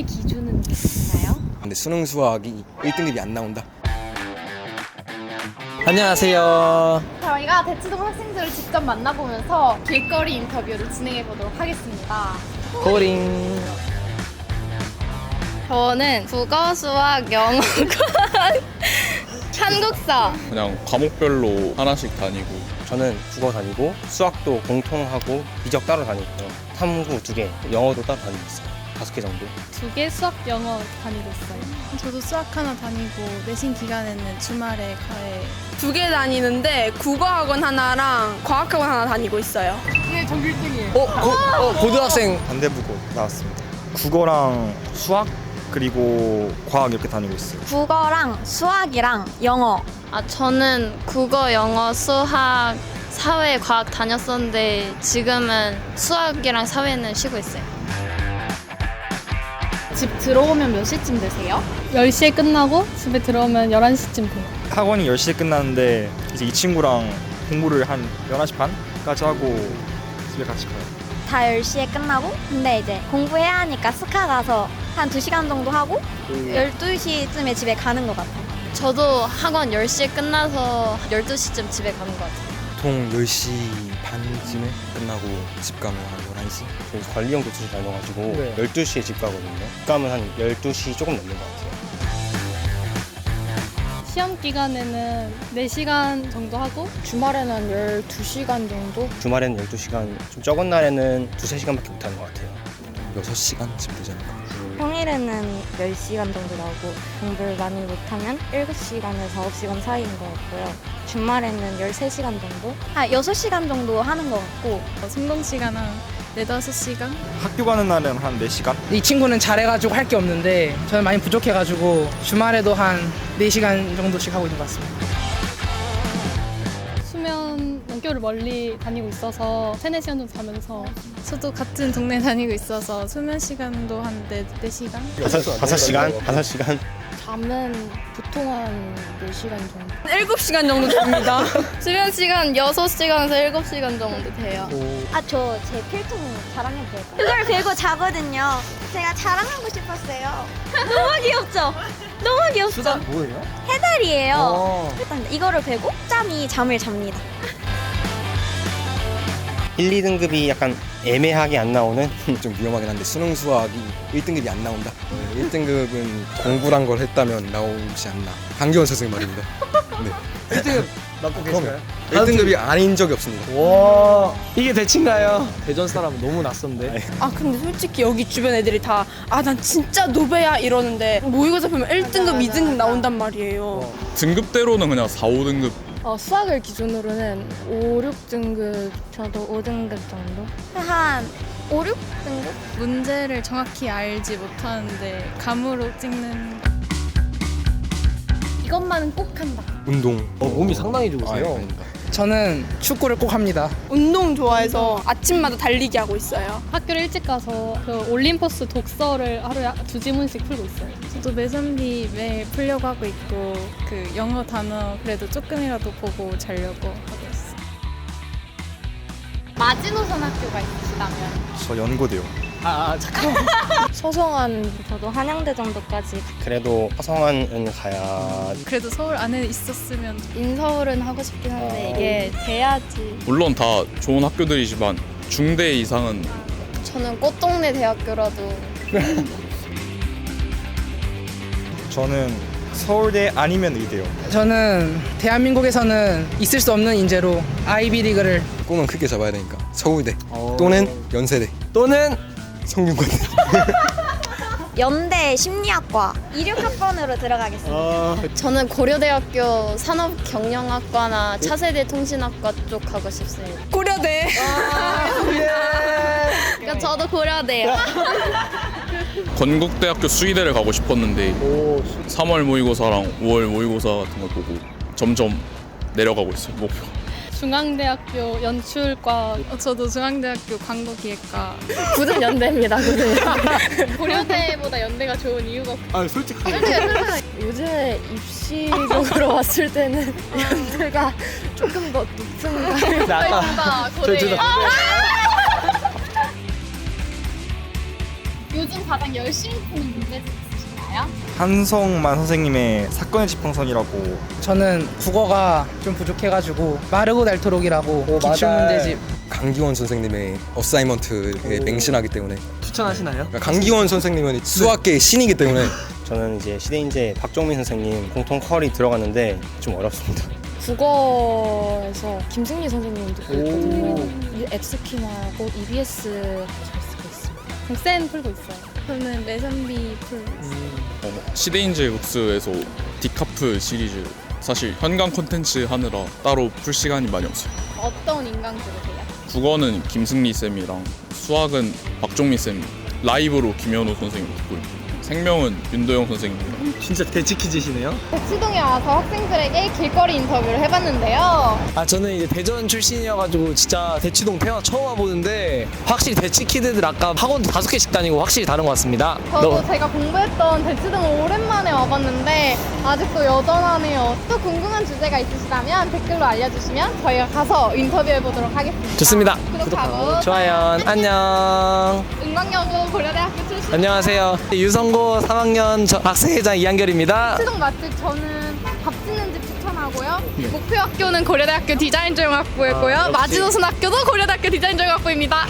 수학의 기준은 있나요? 근데 수능 수학이 1등급이 안 나온다. 안녕하세요. 저희가 대치동 학생들을 직접 만나보면서 길거리 인터뷰를 진행해 보도록 하겠습니다. 고링. 저는 국어, 수학, 영어, 과학, 한국사. 그냥 과목별로 하나씩 다니고 저는 국어 다니고 수학도 공통하고 미적 따로 다니고 탐구 두 개, 영어도 따로 다니고 있어요. 다섯 개 정도. 두 개 수학 영어 다니고 있어요. 저도 수학 하나 다니고 내신 기간에는 주말에 과외 두 개 다니는데 국어학원 하나랑 과학학원 하나 다니고 있어요. 어, 고, 어 고등학생 반대부고 나왔습니다. 국어랑 수학 그리고 과학 이렇게 다니고 있어요. 국어랑 수학이랑 영어. 아, 저는 국어, 영어, 수학, 사회, 과학 다녔었는데 지금은 수학이랑 사회는 쉬고 있어요. 집 들어오면 몇 시쯤 되세요? 10시에 끝나고 집에 들어오면 11시쯤 돼요. 학원이 10시에 끝나는데 이제 이 친구랑 공부를 한 11시 반까지 하고 집에 같이 가요. 다 10시에 끝나고 근데 이제 공부해야 하니까 스카 가서 한 2시간 정도 하고 12시쯤에 집에 가는 것 같아요. 저도 학원 10시에 끝나서 12시쯤 집에 가는 것 같아요. 보통 10시 반쯤에 끝나고 집 가면 한 11시? 저희 관리형 교수를 다녀가지고 네. 12시에 집 가거든요. 집 가면 한 12시 조금 넘는 것 같아요. 시험 기간에는 4시간 정도 하고 주말에는 12시간 정도? 주말에는 12시간, 좀 적은 날에는 두세 시간밖에 못 하는 것 같아요. 6시간쯤 되지 않을까? 평일에는 10시간 정도 나오고 공부를 많이 못하면 7시간에서 9시간 사이인 것 같고요. 주말에는 13시간 정도? 한 6시간 정도 하는 것 같고 성동 시간 한 네다섯 시간 학교 가는 날은 한 4시간? 이 친구는 잘해가지고 할 게 없는데 저는 많이 부족해가지고 주말에도 한 4시간 정도씩 하고 있는 것 같습니다. 원교를 멀리 다니고 있어서 3, 4시간 정도 자면서 저도 같은 동네 다니고 있어서 수면 시간도 한 네, 네시간 다섯 시간? 다섯 시간? 잠은 보통 한 4시간 정도. 7시간 정도 됩니다. 수면 시간 6시간에서 7시간 정도 돼요. 아 저 제 필통 자랑해도 될까요? 그걸 배고 자거든요. 제가 자랑하고 싶었어요. 너무 귀엽죠? 너무 귀엽죠? 뭐예요? 해달이에요. 일단 이거를 배고 짬이 잠을 잡니다. 1, 2등급이 약간 애매하게 안 나오는 좀 위험하긴 한데 수능 수학이 1등급이 안 나온다. 1등급은 공부란 걸 했다면 나오지 않나. 강기원 선생님 말입니다. 네. 1등급 맞고 그러면 1등급이 아닌 적이 없습니다. 와 이게 대친가요? 대전 사람은 너무 낯선데. 아 근데 솔직히 여기 주변 애들이 다 아 난 진짜 노베야 이러는데 모의고사 보면 1등급, 2등급 나온단 말이에요. 등급대로는 그냥 4, 5등급 어, 수학을 기준으로는 5, 6등급 저도 5등급 정도? 한 5, 6등급? 문제를 정확히 알지 못하는데 감으로 찍는 이것만은 꼭 한다. 운동. 어, 몸이 상당히 아, 좋으세요. 아닙니다. 저는 축구를 꼭 합니다. 운동 좋아해서 아침마다 달리기 하고 있어요. 학교를 일찍 가서 그 올림포스 독서를 하루에 두 지문씩 풀고 있어요. 저도 매선비 매일 풀려고 하고 있고 그 영어 단어 그래도 조금이라도 보고 자려고 하고 있어요. 마지노선 학교가 있으시다면 저 연고대요. 아, 아 잠깐만. 서성한 저도 한양대 정도까지 그래도 화성안은 가야 그래도 서울 안에 있었으면 인서울은 하고 싶긴 한데 이게 돼야지. 물론 다 좋은 학교들이지만 중대 이상은 저는 꽃동네 대학교라도 저는 서울대 아니면 의대요. 저는 대한민국에서는 있을 수 없는 인재로 아이비리그를 꿈은 크게 잡아야 되니까 서울대 또는 연세대 또는 성균관대. 연대 심리학과 이륙학번으로 들어가겠습니다. 저는 고려대학교 산업경영학과나 차세대 통신학과 쪽 가고 싶습니다. 고려대. 그러니까 저도 고려대요. 건국대학교 수의대를 가고 싶었는데 3월 모의고사랑 5월 모의고사 같은 걸 보고 점점 내려가고 있어요 목표. 중앙대학교 연출과 어, 저도 중앙대학교 광고기획과 굳은 연대입니다. 굳은. 고려대보다 연대가 좋은 이유가 아 솔직히 요즘에 입시적으로 봤을 때는 연대가 조금 더 높은 아까 저희 둘다 요즘 가장 열심히 푸는 문제집 있으신가요? 한성만 선생님의 사건의 지평선이라고 저는 국어가 좀 부족해가지고 마르고 닳도록이라고 기출 문제집 강기원 선생님의 어사이먼트에 맹신하기 때문에 추천하시나요? 그러니까 강기원 선생님은 수학계의 신이기 때문에 저는 이제 시대인재 박종민 선생님 공통 컬이 들어갔는데 좀 어렵습니다. 국어에서 김승리 선생님도 있거든요. 앱스키나고 EBS 잘 쓰고 있습니다. 센 풀고 있어요. 저는 풀고 있어요. 어, 시대인재 북스에서 디카프 시리즈 사실 현강 콘텐츠 하느라 따로 풀 시간이 많이 없어요. 어떤 인강 들으세요? 국어는 김승리 쌤이랑 수학은 박종민 쌤 라이브로 김현우 선생님 듣고 있고 생명은 윤도영 선생님이랑 진짜 대치키즈시네요. 대치동에 와서 학생들에게 길거리 인터뷰를 해봤는데요. 아 저는 이제 대전 출신이어가지고 진짜 대치동 태어나 처음 와보는데 확실히 대치 키드들 아까 학원도 다섯 개씩 다니고 확실히 다른 것 같습니다. 저도 제가 공부했던 대치동을 오랜만에 와봤는데 아직도 여전하네요. 또 궁금한 주제가 있으시다면 댓글로 알려주시면 저희가 가서 인터뷰해보도록 하겠습니다. 좋습니다. 구독하고 좋아요. 안녕. 은광여고 고려대학교 출신 안녕하세요. 유성고 3학년 저 학생회장 이한결입니다. 수동 맛집 저는 밥 짓는 집 추천하고요. 목표 학교는 고려대학교 디자인조형학부였고요. 아, 역시. 마지노선 학교도 고려대학교 디자인조형학부입니다.